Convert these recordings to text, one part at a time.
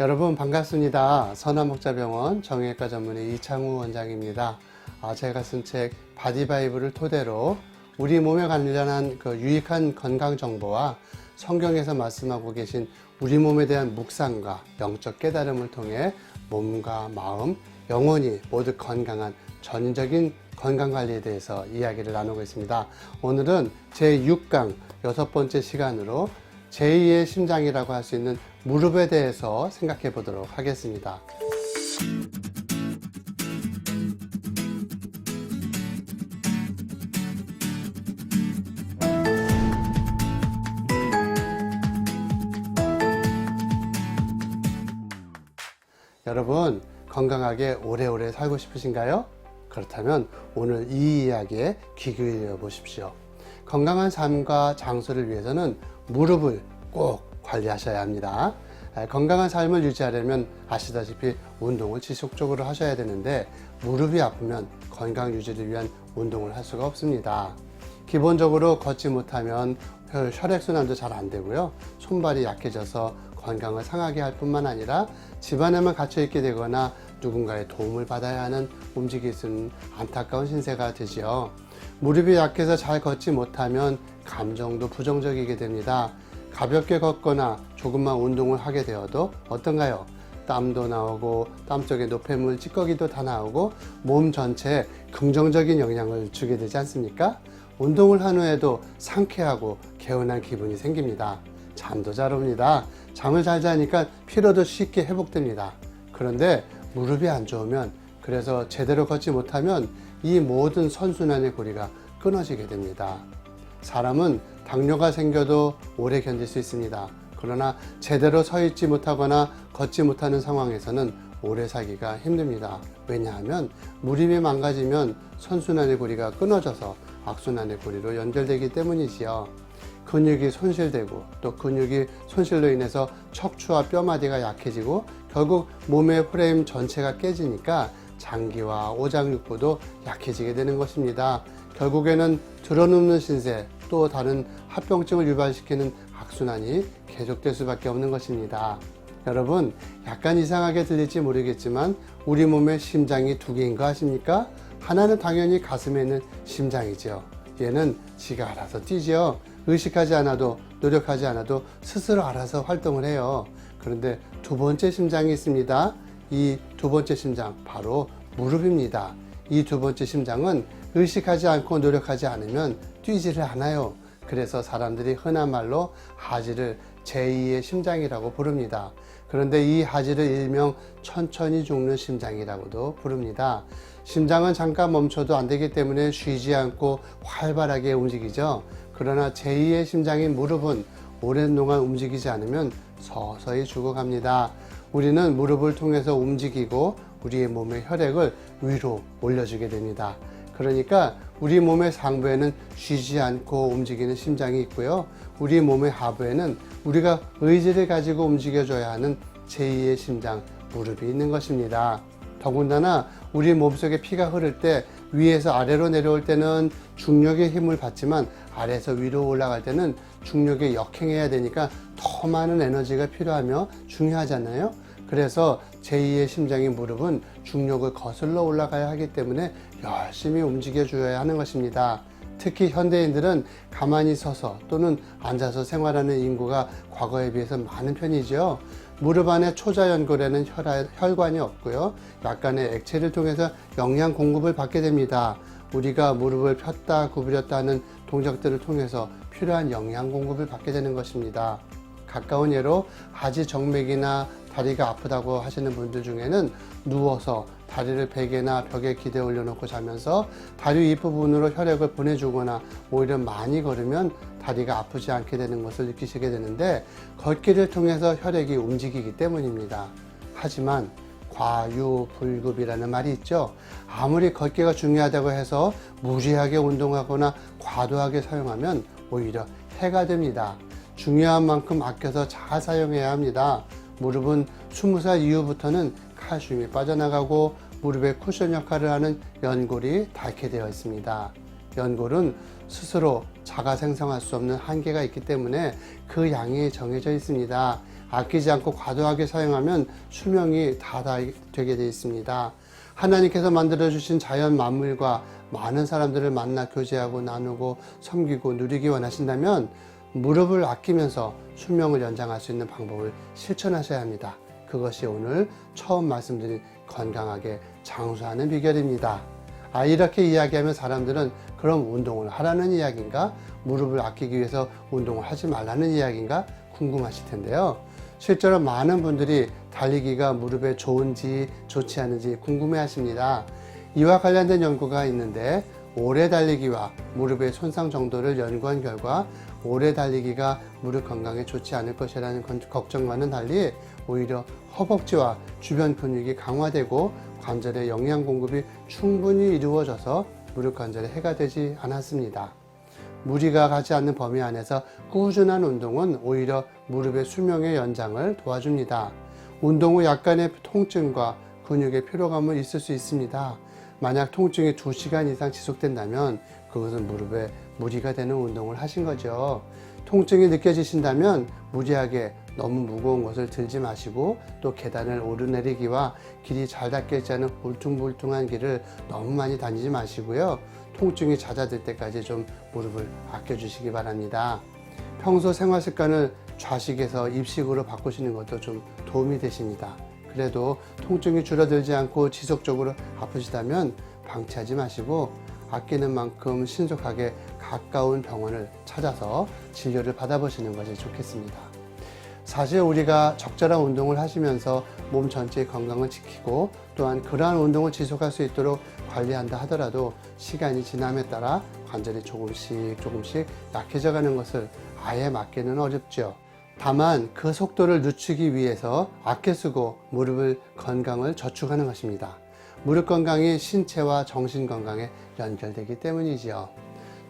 여러분 반갑습니다. 선화목자병원 정형외과 전문의 이창우 원장입니다. 아, 제가 쓴 책 바디바이브를 토대로 우리 몸에 관련한 그 유익한 건강 정보와 성경에서 말씀하고 계신 우리 몸에 대한 묵상과 영적 깨달음을 통해 몸과 마음, 영혼이 모두 건강한 전인적인 건강 관리에 대해서 이야기를 나누고 있습니다. 오늘은 제 6강 여섯 번째 시간으로 제2의 심장이라고 할 수 있는 무릎에 대해서 생각해 보도록 하겠습니다. 여러분 건강하게 오래오래 살고 싶으신가요? 그렇다면 오늘 이 이야기에 귀 기울여 보십시오. 건강한 삶과 장수를 위해서는 무릎을 꼭 관리하셔야 합니다. 아, 건강한 삶을 유지하려면 아시다시피 운동을 지속적으로 하셔야 되는데 무릎이 아프면 건강 유지를 위한 운동을 할 수가 없습니다. 기본적으로 걷지 못하면 혈- 혈액순환도 잘 안 되고요. 손발이 약해져서 건강을 상하게 할 뿐만 아니라 집안에만 갇혀 있게 되거나 누군가의 도움을 받아야 하는 움직일 수 있는 안타까운 신세가 되지요. 무릎이 약해서 잘 걷지 못하면 감정도 부정적이게 됩니다. 가볍게 걷거나 조금만 운동을 하게 되어도 어떤가요? 땀도 나오고 땀 속에 노폐물, 찌꺼기도 다 나오고 몸 전체에 긍정적인 영향을 주게 되지 않습니까? 운동을 한 후에도 상쾌하고 개운한 기분이 생깁니다. 잠도 잘 옵니다. 잠을 잘 자니까 피로도 쉽게 회복됩니다. 그런데 무릎이 안 좋으면 그래서 제대로 걷지 못하면 이 모든 선순환의 고리가 끊어지게 됩니다. 사람은 당뇨가 생겨도 오래 견딜 수 있습니다. 그러나 제대로 서 있지 못하거나 걷지 못하는 상황에서는 오래 살기가 힘듭니다. 왜냐하면 무릎이 망가지면 선순환의 고리가 끊어져서 악순환의 고리로 연결되기 때문이지요. 근육이 손실되고 또 근육이 손실로 인해서 척추와 뼈마디가 약해지고 결국 몸의 프레임 전체가 깨지니까 장기와 오장육부도 약해지게 되는 것입니다. 결국에는 드러눕는 신세 또 다른 합병증을 유발시키는 악순환이 계속될 수밖에 없는 것입니다. 여러분 약간 이상하게 들릴지 모르겠지만 우리 몸에 심장이 두 개인 거 아십니까? 하나는 당연히 가슴에 있는 심장이죠. 얘는 지가 알아서 뛰지요. 의식하지 않아도 노력하지 않아도 스스로 알아서 활동을 해요. 그런데 두 번째 심장이 있습니다. 이 두 번째 심장 바로 무릎입니다. 이 두 번째 심장은 의식하지 않고 노력하지 않으면 뛰지를 않아요. 그래서 사람들이 흔한 말로 하지를 제2의 심장이라고 부릅니다. 그런데 이 하지를 일명 천천히 죽는 심장이라고도 부릅니다. 심장은 잠깐 멈춰도 안 되기 때문에 쉬지 않고 활발하게 움직이죠. 그러나 제2의 심장인 무릎은 오랜 동안 움직이지 않으면 서서히 죽어갑니다. 우리는 무릎을 통해서 움직이고 우리의 몸의 혈액을 위로 올려주게 됩니다. 그러니까 우리 몸의 상부에는 쉬지 않고 움직이는 심장이 있고요. 우리 몸의 하부에는 우리가 의지를 가지고 움직여줘야 하는 제2의 심장, 무릎이 있는 것입니다. 더군다나 우리 몸속에 피가 흐를 때 위에서 아래로 내려올 때는 중력의 힘을 받지만 아래에서 위로 올라갈 때는 중력에 역행해야 되니까 더 많은 에너지가 필요하며 중요하잖아요. 그래서 제2의 심장인 무릎은 중력을 거슬러 올라가야 하기 때문에 열심히 움직여 줘야 하는 것입니다. 특히 현대인들은 가만히 서서 또는 앉아서 생활하는 인구가 과거에 비해서 많은 편이죠. 무릎 안에 초자연골에는 혈, 혈관이 없고요. 약간의 액체를 통해서 영양 공급을 받게 됩니다. 우리가 무릎을 폈다 구부렸다 하는 동작들을 통해서 필요한 영양 공급을 받게 되는 것입니다. 가까운 예로 하지 정맥이나 다리가 아프다고 하시는 분들 중에는 누워서 다리를 베개나 벽에 기대 올려놓고 자면서 다리 윗부분으로 혈액을 보내주거나 오히려 많이 걸으면 다리가 아프지 않게 되는 것을 느끼시게 되는데 걷기를 통해서 혈액이 움직이기 때문입니다. 하지만 과유불급이라는 말이 있죠. 아무리 걷기가 중요하다고 해서 무리하게 운동하거나 과도하게 사용하면 오히려 해가 됩니다. 중요한 만큼 아껴서 잘 사용해야 합니다. 무릎은 20살 이후부터는 칼슘이 빠져나가고 무릎의 쿠션 역할을 하는 연골이 닳게 되어 있습니다. 연골은 스스로 자가 생성할 수 없는 한계가 있기 때문에 그 양이 정해져 있습니다. 아끼지 않고 과도하게 사용하면 수명이 다 되게 되어 있습니다. 하나님께서 만들어 주신 자연 만물과 많은 사람들을 만나 교제하고 나누고 섬기고 누리기 원하신다면 무릎을 아끼면서 수명을 연장할 수 있는 방법을 실천하셔야 합니다. 그것이 오늘 처음 말씀드린 건강하게 장수하는 비결입니다. 아, 이렇게 이야기하면 사람들은 그럼 운동을 하라는 이야기인가? 무릎을 아끼기 위해서 운동을 하지 말라는 이야기인가? 궁금하실 텐데요. 실제로 많은 분들이 달리기가 무릎에 좋은지 좋지 않은지 궁금해 하십니다. 이와 관련된 연구가 있는데 오래 달리기와 무릎의 손상 정도를 연구한 결과 오래 달리기가 무릎 건강에 좋지 않을 것이라는 걱정과는 달리 오히려 허벅지와 주변 근육이 강화되고 관절의 영양 공급이 충분히 이루어져서 무릎 관절에 해가 되지 않았습니다. 무리가 가지 않는 범위 안에서 꾸준한 운동은 오히려 무릎의 수명의 연장을 도와줍니다. 운동 후 약간의 통증과 근육의 피로감은 있을 수 있습니다. 만약 통증이 2시간 이상 지속된다면 그것은 무릎에 무리가 되는 운동을 하신 거죠. 통증이 느껴지신다면 무리하게 너무 무거운 것을 들지 마시고 또 계단을 오르내리기와 길이 잘 닦여있지 않은 울퉁불퉁한 길을 너무 많이 다니지 마시고요. 통증이 잦아들 때까지 좀 무릎을 아껴주시기 바랍니다. 평소 생활 습관을 좌식에서 입식으로 바꾸시는 것도 좀 도움이 되십니다. 그래도 통증이 줄어들지 않고 지속적으로 아프시다면 방치하지 마시고 아끼는 만큼 신속하게 가까운 병원을 찾아서 진료를 받아보시는 것이 좋겠습니다. 사실 우리가 적절한 운동을 하시면서 몸 전체의 건강을 지키고 또한 그러한 운동을 지속할 수 있도록 관리한다 하더라도 시간이 지남에 따라 관절이 조금씩 조금씩 약해져 가는 것을 아예 막기는 어렵죠. 다만 그 속도를 늦추기 위해서 아껴 쓰고 무릎을 건강을 저축하는 것입니다. 무릎 건강이 신체와 정신 건강에 연결되기 때문이지요.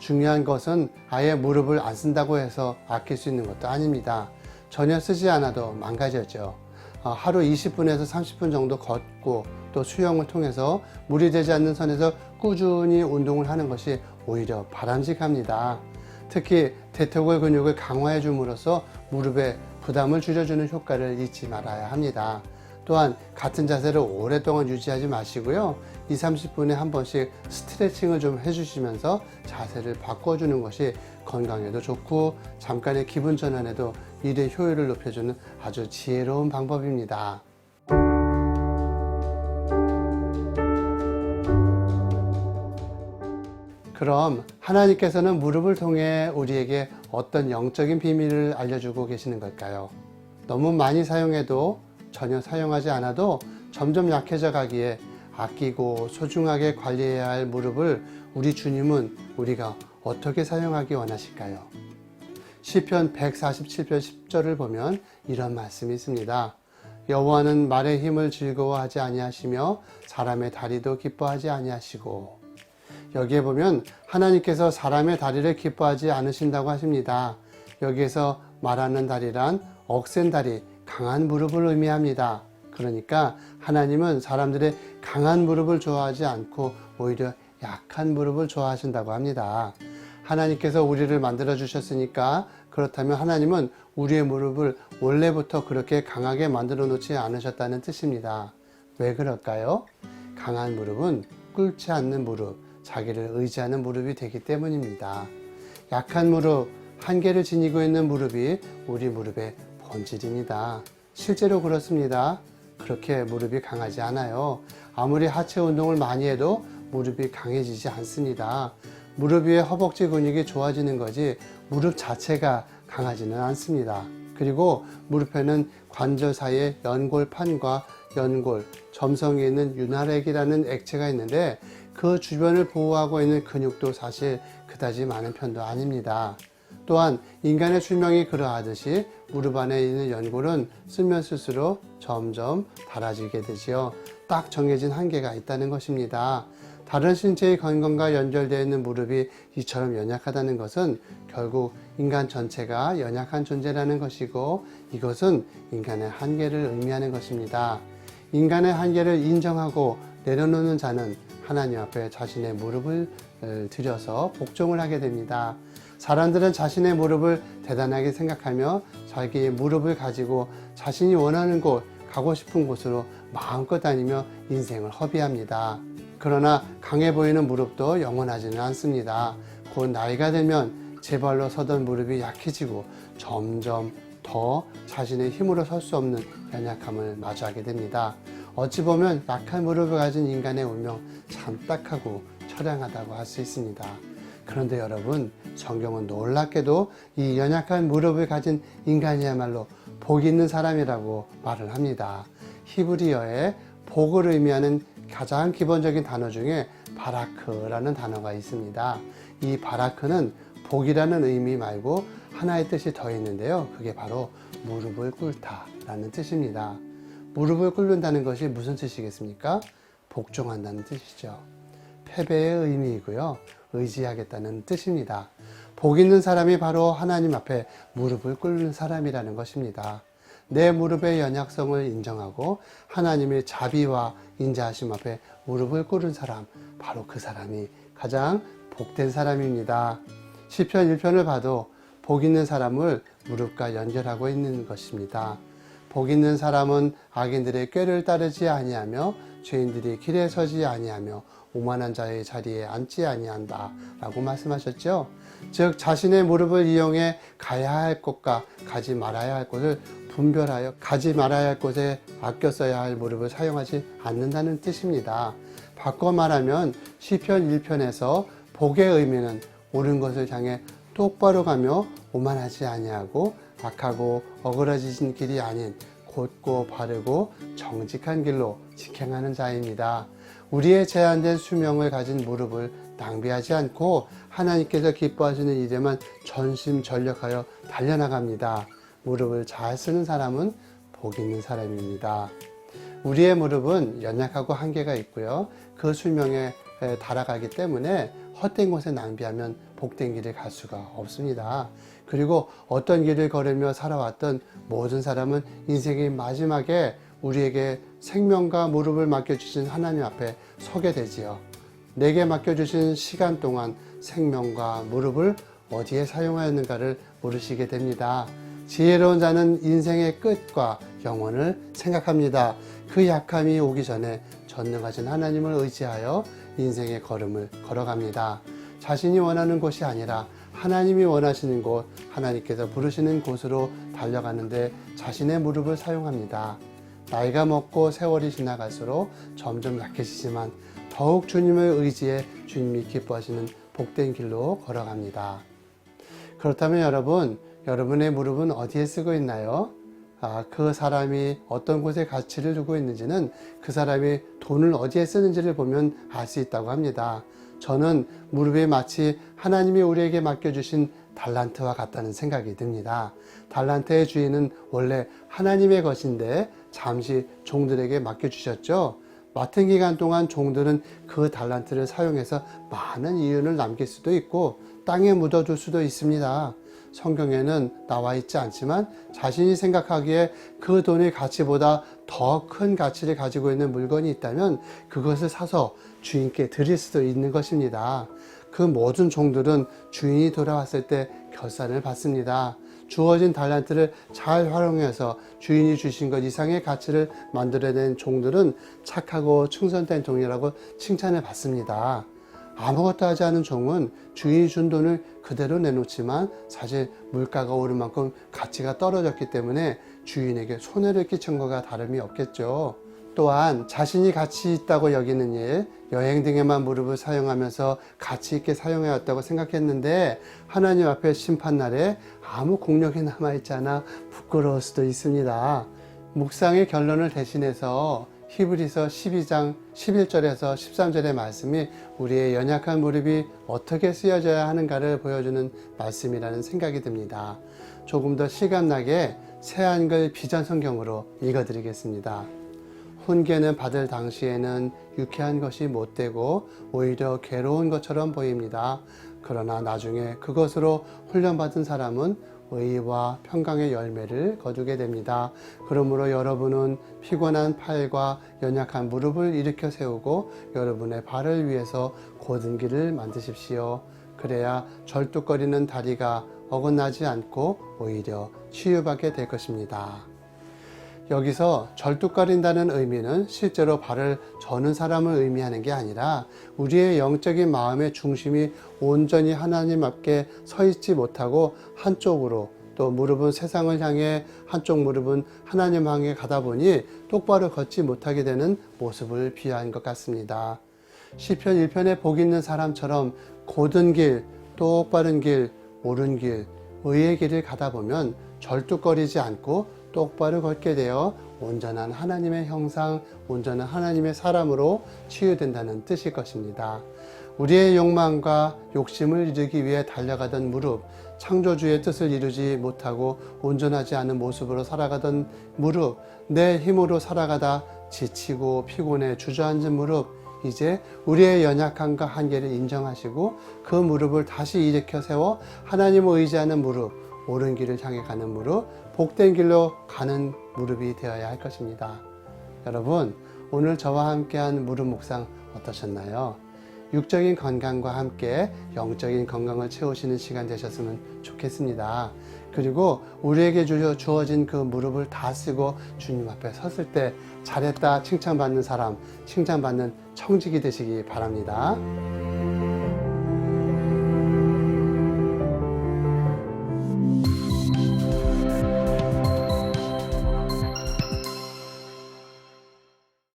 중요한 것은 아예 무릎을 안 쓴다고 해서 아낄 수 있는 것도 아닙니다. 전혀 쓰지 않아도 망가졌죠. 어, 하루 20분에서 30분 정도 걷고 또 수영을 통해서 무리 되지 않는 선에서 꾸준히 운동을 하는 것이 오히려 바람직합니다. 특히 대퇴골 근육을 강화해 줌으로써 무릎에 부담을 줄여주는 효과를 잊지 말아야 합니다. 또한 같은 자세를 오랫동안 유지하지 마시고요. 2, 30분에 한 번씩 스트레칭을 좀 해주시면서 자세를 바꿔주는 것이 건강에도 좋고 잠깐의 기분 전환에도 일의 효율을 높여주는 아주 지혜로운 방법입니다. 그럼 하나님께서는 무릎을 통해 우리에게 어떤 영적인 비밀을 알려주고 계시는 걸까요? 너무 많이 사용해도 전혀 사용하지 않아도 점점 약해져 가기에 아끼고 소중하게 관리해야 할 무릎을 우리 주님은 우리가 어떻게 사용하기 원하실까요? 시편 147편 10절을 보면 이런 말씀이 있습니다. 여호와는 말의 힘을 즐거워하지 아니하시며 사람의 다리도 기뻐하지 아니하시고 여기에 보면 하나님께서 사람의 다리를 기뻐하지 않으신다고 하십니다. 여기에서 말하는 다리란 억센 다리, 강한 무릎을 의미합니다. 그러니까 하나님은 사람들의 강한 무릎을 좋아하지 않고 오히려 약한 무릎을 좋아하신다고 합니다. 하나님께서 우리를 만들어 주셨으니까 그렇다면 하나님은 우리의 무릎을 원래부터 그렇게 강하게 만들어 놓지 않으셨다는 뜻입니다. 왜 그럴까요? 강한 무릎은 꿇지 않는 무릎, 자기를 의지하는 무릎이 되기 때문입니다. 약한 무릎, 한계를 지니고 있는 무릎이 우리 무릎의 본질입니다. 실제로 그렇습니다. 그렇게 무릎이 강하지 않아요. 아무리 하체 운동을 많이 해도 무릎이 강해지지 않습니다. 무릎 위에 허벅지 근육이 좋아지는 거지 무릎 자체가 강하지는 않습니다. 그리고 무릎에는 관절 사이에 연골판과 연골, 점성에 있는 윤활액이라는 액체가 있는데 그 주변을 보호하고 있는 근육도 사실 그다지 많은 편도 아닙니다. 또한 인간의 수명이 그러하듯이 무릎 안에 있는 연골은 쓰면 쓸수록 점점 닳아지게 되지요. 딱 정해진 한계가 있다는 것입니다. 다른 신체의 건강과 연결되어 있는 무릎이 이처럼 연약하다는 것은 결국 인간 전체가 연약한 존재라는 것이고 이것은 인간의 한계를 의미하는 것입니다. 인간의 한계를 인정하고 내려놓는 자는 하나님 앞에 자신의 무릎을 들여서 복종을 하게 됩니다. 사람들은 자신의 무릎을 대단하게 생각하며 자기의 무릎을 가지고 자신이 원하는 곳, 가고 싶은 곳으로 마음껏 다니며 인생을 허비합니다. 그러나 강해 보이는 무릎도 영원하지는 않습니다. 곧 나이가 들면 제 발로 서던 무릎이 약해지고 점점 더 자신의 힘으로 설 수 없는 연약함을 마주하게 됩니다. 어찌 보면 약한 무릎을 가진 인간의 운명 참 딱하고 처량하다고 할 수 있습니다. 그런데 여러분, 성경은 놀랍게도 이 연약한 무릎을 가진 인간이야말로 복 있는 사람이라고 말을 합니다. 히브리어에 복을 의미하는 가장 기본적인 단어 중에 바라크라는 단어가 있습니다. 이 바라크는 복이라는 의미 말고 하나의 뜻이 더 있는데요. 그게 바로 무릎을 꿇다라는 뜻입니다. 무릎을 꿇는다는 것이 무슨 뜻이겠습니까? 복종한다는 뜻이죠. 패배의 의미이고요. 의지하겠다는 뜻입니다. 복 있는 사람이 바로 하나님 앞에 무릎을 꿇는 사람이라는 것입니다. 내 무릎의 연약성을 인정하고 하나님의 자비와 인자하심 앞에 무릎을 꿇은 사람, 바로 그 사람이 가장 복된 사람입니다. 시편 1편을 봐도 복 있는 사람을 무릎과 연결하고 있는 것입니다. 복 있는 사람은 악인들의 꾀를 따르지 아니하며 죄인들이 길에 서지 아니하며 오만한 자의 자리에 앉지 아니한다 라고 말씀하셨죠. 즉 자신의 무릎을 이용해 가야 할 곳과 가지 말아야 할 곳을 분별하여 가지 말아야 할 곳에 아껴 써야 할 무릎을 사용하지 않는다는 뜻입니다. 바꿔 말하면 시편 1편에서 복의 의미는 옳은 것을 향해 똑바로 가며 오만하지 아니하고 악하고 어그러지신 길이 아닌 곧고 바르고 정직한 길로 직행하는 자입니다. 우리의 제한된 수명을 가진 무릎을 낭비하지 않고 하나님께서 기뻐하시는 일에만 전심전력하여 달려나갑니다. 무릎을 잘 쓰는 사람은 복 있는 사람입니다. 우리의 무릎은 연약하고 한계가 있고요. 그 수명에 달아가기 때문에 헛된 곳에 낭비하면 복된 길을 갈 수가 없습니다. 그리고 어떤 길을 걸으며 살아왔던 모든 사람은 인생의 마지막에 우리에게 생명과 무릎을 맡겨주신 하나님 앞에 서게 되지요. 내게 맡겨주신 시간 동안 생명과 무릎을 어디에 사용하였는가를 모르시게 됩니다. 지혜로운 자는 인생의 끝과 영혼을 생각합니다. 그 약함이 오기 전에 전능하신 하나님을 의지하여 인생의 걸음을 걸어갑니다. 자신이 원하는 곳이 아니라 하나님이 원하시는 곳, 하나님께서 부르시는 곳으로 달려가는데 자신의 무릎을 사용합니다. 나이가 먹고 세월이 지나갈수록 점점 약해지지만 더욱 주님을 의지해 주님이 기뻐하시는 복된 길로 걸어갑니다. 그렇다면 여러분, 여러분의 무릎은 어디에 쓰고 있나요? 아, 그 사람이 어떤 곳에 가치를 두고 있는지는 그 사람이 돈을 어디에 쓰는지를 보면 알 수 있다고 합니다. 저는 무릎에 마치 하나님이 우리에게 맡겨주신 달란트와 같다는 생각이 듭니다. 달란트의 주인은 원래 하나님의 것인데 잠시 종들에게 맡겨주셨죠. 맡은 기간 동안 종들은 그 달란트를 사용해서 많은 이윤을 남길 수도 있고 땅에 묻어둘 수도 있습니다. 성경에는 나와 있지 않지만 자신이 생각하기에 그 돈의 가치보다 더 큰 가치를 가지고 있는 물건이 있다면 그것을 사서 주인께 드릴 수도 있는 것입니다. 그 모든 종들은 주인이 돌아왔을 때 결산을 받습니다. 주어진 달란트를 잘 활용해서 주인이 주신 것 이상의 가치를 만들어낸 종들은 착하고 충성된 종이라고 칭찬을 받습니다. 아무것도 하지 않은 종은 주인이 준 돈을 그대로 내놓지만 사실 물가가 오른 만큼 가치가 떨어졌기 때문에 주인에게 손해를 끼친 것과 다름이 없겠죠. 또한 자신이 가치 있다고 여기는 일, 여행 등에만 무릎을 사용하면서 가치 있게 사용해 왔다고 생각했는데 하나님 앞에 심판날에 아무 공력이 남아있지 않아 부끄러울 수도 있습니다. 묵상의 결론을 대신해서 히브리서 12장 11절에서 13절의 말씀이 우리의 연약한 무릎이 어떻게 쓰여져야 하는가를 보여주는 말씀이라는 생각이 듭니다. 조금 더 시간나게 새한글 비전 성경으로 읽어드리겠습니다. 훈계는 받을 당시에는 유쾌한 것이 못되고 오히려 괴로운 것처럼 보입니다. 그러나 나중에 그것으로 훈련받은 사람은 의와 평강의 열매를 거두게 됩니다. 그러므로 여러분은 피곤한 팔과 연약한 무릎을 일으켜 세우고 여러분의 발을 위해서 곧은 길을 만드십시오. 그래야 절뚝거리는 다리가 어긋나지 않고 오히려 치유받게 될 것입니다. 여기서 절뚝거린다는 의미는 실제로 발을 저는 사람을 의미하는 게 아니라 우리의 영적인 마음의 중심이 온전히 하나님 앞에 서 있지 못하고 한쪽으로 또 무릎은 세상을 향해 한쪽 무릎은 하나님 향해 가다 보니 똑바로 걷지 못하게 되는 모습을 비하한 것 같습니다. 시편 1편에 복 있는 사람처럼 곧은 길, 똑바른 길, 옳은 길, 의의 길을 가다 보면 절뚝거리지 않고 똑바로 걷게 되어 온전한 하나님의 형상, 온전한 하나님의 사람으로 치유된다는 뜻일 것입니다. 우리의 욕망과 욕심을 이루기 위해 달려가던 무릎, 창조주의 뜻을 이루지 못하고 온전하지 않은 모습으로 살아가던 무릎, 내 힘으로 살아가다 지치고 피곤해 주저앉은 무릎, 이제 우리의 연약함과 한계를 인정하시고 그 무릎을 다시 일으켜 세워 하나님을 의지하는 무릎, 옳은 길을 향해 가는 무릎, 복된 길로 가는 무릎이 되어야 할 것입니다. 여러분, 오늘 저와 함께한 무릎 묵상 어떠셨나요? 육적인 건강과 함께 영적인 건강을 채우시는 시간 되셨으면 좋겠습니다. 그리고 우리에게 주어- 주어진 그 무릎을 다 쓰고 주님 앞에 섰을 때 잘했다 칭찬받는 사람, 칭찬받는 청직이 되시기 바랍니다.